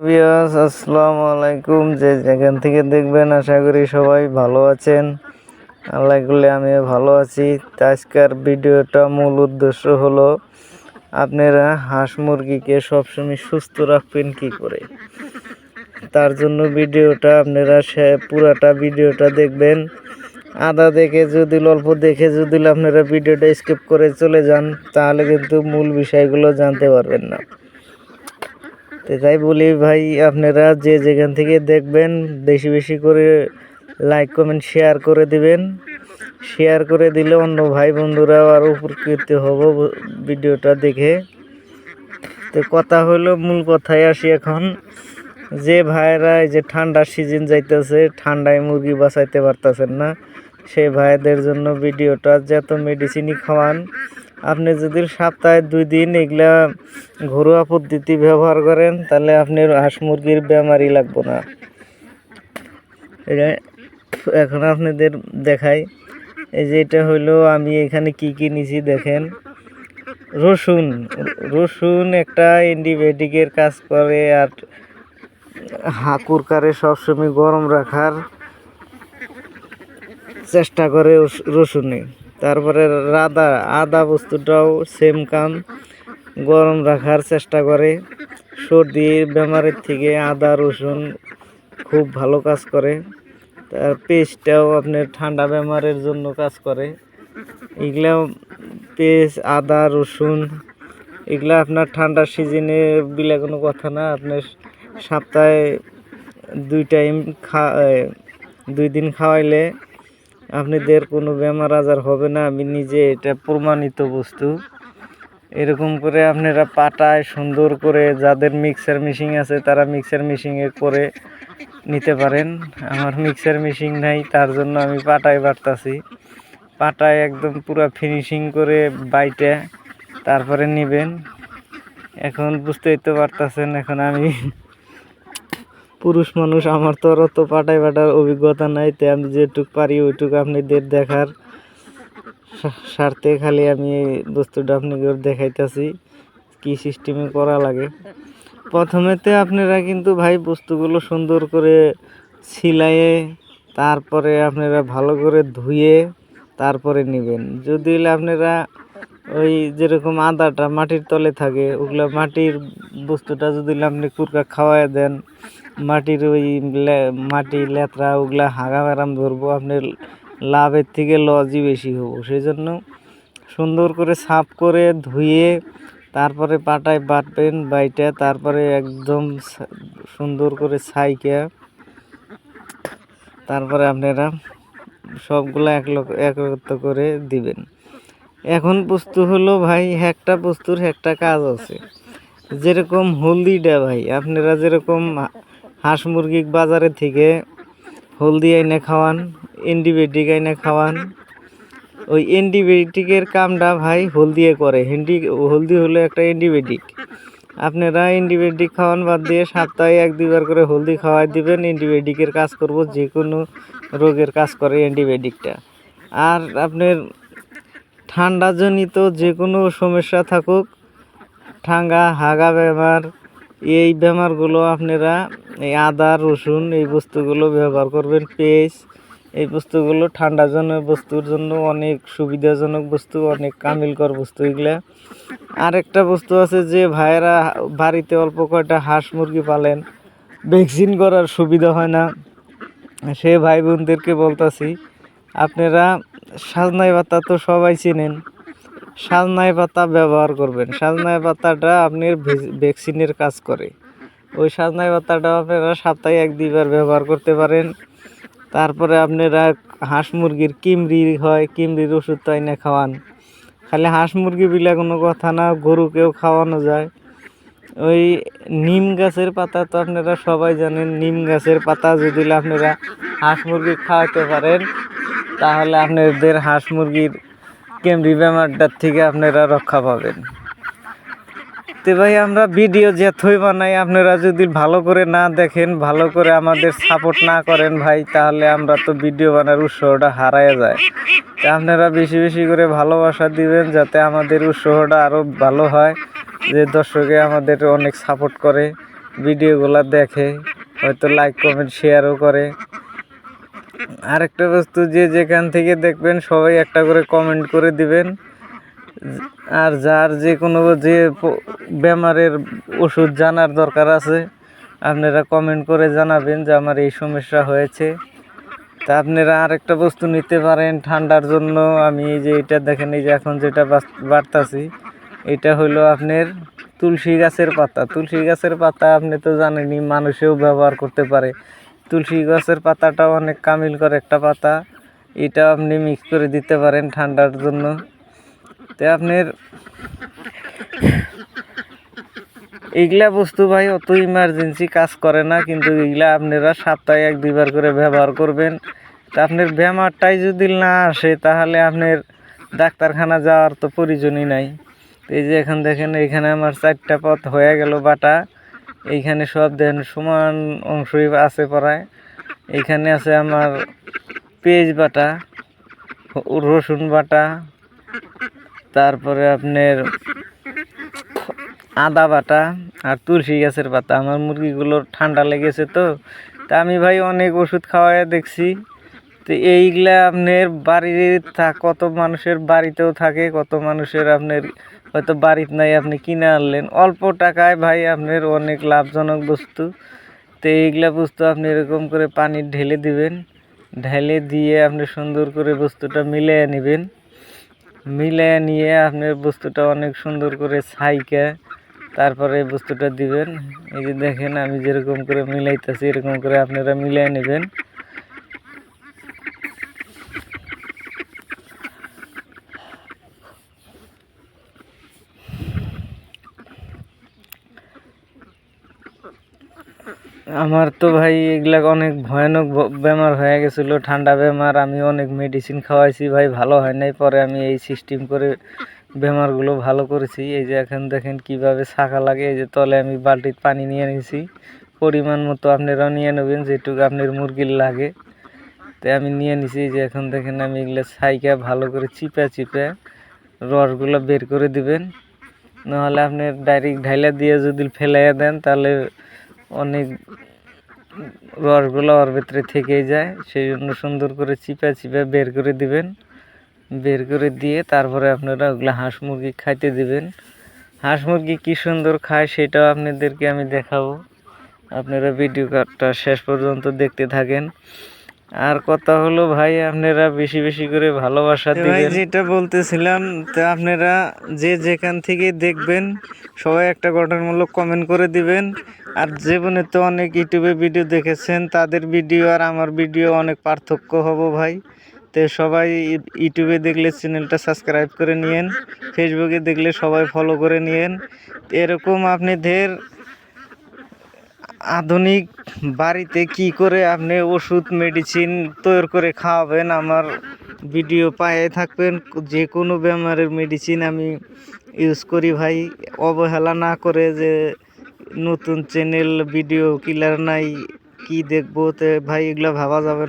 বিয়াস আসসালামু আলাইকুম। যে যেখান থেকে দেখবেন, আশা করি সবাই ভালো আছেন। আল্লাহ করলে আমিও ভালো আছি। আজকের ভিডিওটা মূল উদ্দেশ্য হলো, আপনারা হাঁস মুরগিকে সবসময় সুস্থ রাখবেন কি করে? তার জন্য ভিডিওটা আপনারা সে পুরাটা ভিডিওটা দেখবেন। আদা দেখে যদি, অল্প দেখে যদি আপনারা ভিডিওটা স্কিপ করে চলে যান, তাহলে কিন্তু মূল বিষয়গুলো জানতে পারবেন না। তো তাই বলি ভাই, আপনারা যে যেখান থেকে দেখবেন, বেশি বেশি করে লাইক কমেন্ট শেয়ার করে দিবেন। শেয়ার করে দিলে অন্য ভাই বন্ধুরাও আরও উপকৃত হব ভিডিওটা দেখে। তো কথা হলো, মূল কথায় আসি এখন। যে ভাইরা এই যে ঠান্ডার সিজন যাইতেছে, ঠান্ডায় মুরগি বাঁচাইতে পারতেছেন না সেই ভাইদের জন্য ভিডিওটা যত মেডিসিনই খাওয়ান আপনি যদি সপ্তাহে দুই দিন এগুলা ঘরোয়া পদ্ধতি ব্যবহার করেন, তাহলে আপনার হাঁস মুরগির বেমারি লাগবে না। এখন আপনাদের দেখাই, এই যে এটা হইল, আমি এখানে কি কি নিছি দেখেন। রসুন রসুন একটা অ্যান্টিবায়োটিকের কাজ করে, আর হাঁকুর কারে সবসময় গরম রাখার চেষ্টা করে রস- রসুনে। তারপরে রাদা আদা বস্তুটাও সেম কাম। গরম রাখার চেষ্টা করে। সর্দির বেমারের থেকে আদা, রসুন খুব ভালো কাজ করে। তার পেস্টটাও আপনার ঠান্ডা বেমারের জন্য কাজ করে। এগুলা পেস্ট আদা, রসুন, এগুলা আপনার ঠান্ডার সিজনে বিলে কোনো কথা না। আপনার সপ্তাহে দুই টাইম খা দুই দিন খাওয়াইলে আপনাদের কোনো বেমার আজার হবে না, আমি নিজে এটা প্রমাণিত বস্তু। এরকম করে আপনারা পাটায় সুন্দর করে যাদের মিক্সার মেশিন আছে, তারা মিক্সার মেশিনে করে নিতে পারেন। আমার মিক্সার মেশিন নাই, তার জন্য আমি পাটায় বাটতাছি পাটায় একদম পুরো ফিনিশিং করে বাইটে, তারপরে নেবেন। এখন বুঝতেই তো পারতেছেন, এখন আমি পুরুষ মানুষ, আমার তো আর অত পাটায় পাটার অভিজ্ঞতা নাই তাই আমি যেটুক পারি ওইটুকু আপনাদের দেখার স্বার্থে খালি আমি এই বস্তুটা আপনাকে দেখাইতেছি, কি সিস্টেমে করা লাগে। প্রথমেতে আপনারা কিন্তু ভাই বস্তুগুলো সুন্দর করে সিলাইয়ে তারপরে আপনারা ভালো করে ধুয়ে তারপরে নেবেন। যদি আপনারা ওই যেরকম আদাটা মাটির তলে থাকে, ওগুলো মাটির বস্তুটা যদি আপনি কুরকা খাওয়ায় দেন, মাটির ওই মাটি লেতরা ওগুলা হাগা ম্যারাম ধরবো, আপনার লাভের থেকে লসই বেশি হব। সেই জন্য সুন্দর করে সাফ করে ধুয়ে তারপরে পাটায় বাটবেন, বাইটা তারপরে একদম সুন্দর করে ছাইকে তারপরে আপনারা সবগুলো এক একত্র করে দিবেন। এখন বস্তু হলো ভাই, একটা বস্তুর একটা কাজ আছে। যেরকম হলদিটা ভাই, আপনারা যেরকম হাঁস মুরগি বাজারে থেকে হলদি আইনে খাওয়ান, অ্যান্টিবায়োটিক আইনে খাওয়ান, ওই অ্যান্টিবায়োটিকের কামটা ভাই হলদিয়ে করে। হ্যান্ডি, হলদি হলো একটা অ্যান্টিবায়োটিক। আপনারা অ্যান্টিবায়োটিক খাওয়ান বাদ দিয়ে সপ্তাহে এক দুইবার করে হলদি খাওয়াই দিবেন, অ্যান্টিবায়োটিকের কাজ করব যে কোনো রোগের কাজ করে অ্যান্টিবায়োটিকটা। আর আপনার ঠান্ডাজনিত যে কোনো সমস্যা থাকুক, ঠাঙ্গা, হাগা বেমার এই বেমারগুলো আপনারা এই আদা, রসুন এই বস্তুগুলো ব্যবহার করবেন, পেস্ট এই বস্তুগুলো ঠান্ডাজনক বস্তুর জন্য অনেক সুবিধাজনক বস্তু, অনেক কামিলকর বস্তু এগুলা। আরেকটা বস্তু আছে যে ভাইয়েরা বাড়িতে অল্প কয়টা হাঁস মুরগি পালেন, ভ্যাকসিন করার সুবিধা হয় না। সে ভাই বোনদেরকে বলতাছি, আপনারা সাজনাই পাতা তো সবাই চেনেন। সাজনাই পাতা ব্যবহার করবেন। সাজনাই পাতাটা আপনার ভে- ভ্যাকসিনের কাজ করে। ওই সাজনাই পাতাটা আপনারা সপ্তাহে এক দুইবার ব্যবহার করতে পারেন। তারপরে আপনারা হাঁস মুরগির কিমরি হয়, কিমরির ওষুধ তাই না খাওয়ান। খালি হাঁস মুরগি বিলা কোনো কথা না, গরুকেও খাওয়ানো যায়। ওই নিম গাছের পাতা তো আপনারা সবাই জানেন, নিম গাছের পাতা যদি আপনারা হাঁস মুরগি খাওয়াতে পারেন তাহলে আপনাদের হাঁস মুরগির কেমরি বেমারটার থেকে আপনারা রক্ষা পাবেন। তো ভাই, আমরা ভিডিও যে থই বানাই আপনারা যদি ভালো করে না দেখেন, ভালো করে আমাদের সাপোর্ট না করেন ভাই, তাহলে আমরা তো ভিডিও বানার উৎসাহটা হারায় যায়। তা আপনারা বেশি বেশি করে ভালোবাসা দিবেন, যাতে আমাদের উৎসাহটা আরও ভালো হয়, যে দর্শকে আমাদের অনেক সাপোর্ট করে, ভিডিওগুলো দেখে, হয়তো লাইক কমেন্ট শেয়ারও করে। আরেকটা বস্তু যে যেখান থেকে দেখবেন সবাই একটা করে কমেন্ট করে দিবেন। আর যার যে কোনো যে বেমারের ওষুধ জানার দরকার আছে, আপনারা কমেন্ট করে জানাবেন যে আমার এই সমস্যা হয়েছে। তা আপনারা আরেকটা বস্তু নিতে পারেন ঠান্ডার জন্য। আমি এই যে এটা দেখেন, এই যে এখন যেটা বাড়তাছি, এটা হলো আপনার তুলসী গাছের পাতা। তুলসী গাছের পাতা আপনি তো জানেনই, মানুষেও ব্যবহার করতে পারে। তুলসী গাছের পাতাটাও অনেক কামিল করে একটা পাতা। এটা আপনি মিক্স করে দিতে পারেন ঠান্ডার জন্য। তো আপনার এইগুলা বস্তু ভাই অত ইমার্জেন্সি কাজ করে না, কিন্তু এইগুলা আপনারা সপ্তাহে এক দুইবার করে ব্যবহার করবেন। তা আপনার বেমারটাই যদি না আসে, তাহলে আপনার ডাক্তারখানা যাওয়ার তো প্রয়োজনই নাই। এই যে এখন দেখেন, এখানে আমার চারটা পথ হয়ে গেল বাটা। এইখানে সব দেখেন, সমান অংশই আছে প্রায় এইখানে আছে আমার পেঁয়াজ বাটা, রসুন বাটা, তারপরে আপনার আদা বাটা আর তুলসী গাছের পাতা। আমার মুরগিগুলোর ঠান্ডা লেগেছে তো। তা আমি ভাই অনেক ওষুধ খাওয়ায় দেখছি। তো এইগুলা আপনার বাড়ির কত মানুষের বাড়িতেও থাকে, কত মানুষের আপনার হয়তো বাড়িতে নাই, আপনি কিনে আনলেন। অল্প টাকায় ভাই আপনার অনেক লাভজনক বস্তু। তো এইগুলা বস্তু আপনি এরকম করে পানি ঢেলে দিবেন। ঢেলে দিয়ে আপনি সুন্দর করে বস্তুটা মিলিয়ে নেবেন। মিলিয়ে নিয়ে আপনার বস্তুটা অনেক সুন্দর করে ছাইকে তারপরে বস্তুটা দিবেন। এই যে দেখেন আমি যেরকম করে মিলাইতেছি, এরকম করে আপনারা মিলিয়ে নেবেন। আমার তো ভাই এগুলা অনেক ভয়ানক বেমার হয়ে গেছিল, ঠান্ডা বেমার, আমি অনেক মেডিসিন খাওয়াইছি ভাই, ভালো হয় নাই, পরে আমি এই সিস্টেম করে বেমারগুলো ভালো করেছি। এই যে এখন দেখেন কীভাবে শাখা লাগে, এই যে তলে আমি বালতির পানি নিয়ে নিয়েছি পরিমাণ মতো আপনারাও নিয়ে নেবেন, যেটুকু আপনার মুরগির লাগে। তাই আমি নিয়ে নিছি, এই যে এখন দেখেন আমি এগুলো ছাইকা ভালো করে চিপে চিপে রসগুলো বের করে দিবেন। নাহলে আপনি ডাইরেক্ট ঢাইলা দিয়ে যদি ফেলাইয়া দেন, তাহলে অনেক রসগুলো ওর ভেতরে থেকেই যায়। সেই জন্য সুন্দর করে চিপা চিপা বের করে দিবেন। বের করে দিয়ে তারপরে আপনারা ওগুলো হাঁস মুরগি খাইতে দিবেন। হাঁস মুরগি কী সুন্দর খায় সেটাও আপনাদেরকে আমি দেখাবো। আপনারা ভিডিও কার্ডটা শেষ পর্যন্ত দেখতে থাকেন। আর কথা হলো ভাই আপনারা বেশি বেশি করে ভালোবাসা দিবেন। যেটা বলতেছিলাম তো আপনারা যে যেখান থেকে দেখবেন সবাই একটা গঠনমূলক কমেন্ট করে দিবেন। আর জীবনে তো অনেক ইউটিউবে ভিডিও দেখেছেন তাদের ভিডিও আর আমার ভিডিও অনেক পার্থক্য হব ভাই। তো সবাই ইউটিউবে দেখলে চ্যানেলটা সাবস্ক্রাইব করে নিয়েন ফেসবুকে দেখলে সবাই ফলো করে নিয়েন। এরকম আপনাদের আধুনিক বাড়িতে কি করে আপনি ওষুধ মেডিসিন তৈরি করে খাওয়াবেন? আমার ভিডিও পায়ে থাকবেন। যে কোনো বেমারের মেডিসিন আমি ইউজ করি ভাই। অবহেলা না করে যে নতুন চ্যানেল ভিডিও কিলার নাই, কি দেখব তে ভাই, এগুলো ভাবা যাবে।